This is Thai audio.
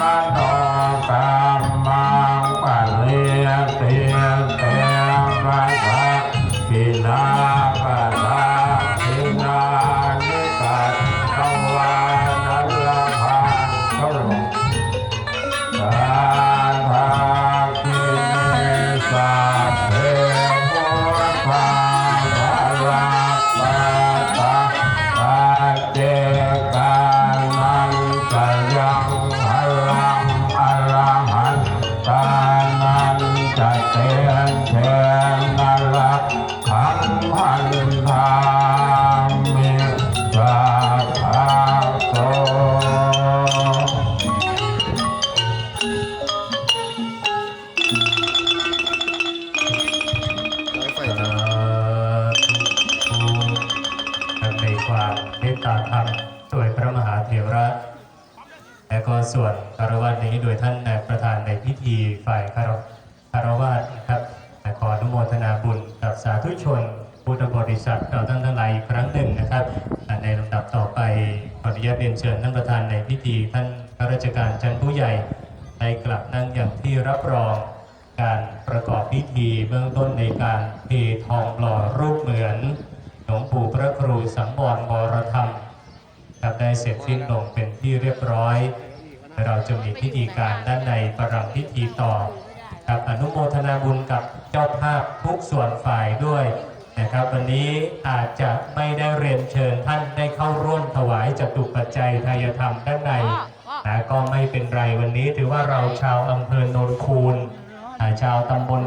มโนกรรมังปะเรียเตียเตภะภะกินา และก็ส่วนคารวะนี้โดยท่านประธานในพิธีฝ่ายคารวคารวะนะครับขออนุโมทนาบุญกับสาธุชนพุทธบริษัทเราท่านทั้งหลายครั้งหนึ่งนะครับ ในลำดับต่อไปขออนุญาตเรียนเชิญท่านประธานในพิธีท่านข้าราชการชั้นผู้ใหญ่ได้กลับนั่งอย่างที่รับรองการประกอบพิธีเบื้องต้นในการเททองหล่อรูปเหมือนหลวงปู่พระครูสังวรวรธรรมครับได้เสร็จสิ้นลงเป็นที่เรียบร้อย เราจะมีพิธีการด้านในประรำพิธีต่อ ครับอนุโมทนาบุญกับเจ้าภาพทุกส่วนฝ่ายด้วยนะครับ วันนี้อาจจะไม่ได้เรียนเชิญท่านได้เข้าร่วมถวายจตุปัจจัยทายธรรมด้านในแต่ก็ไม่เป็นไรวันนี้ถือว่าเราชาวอำเภอโนนคูนชาวตำบล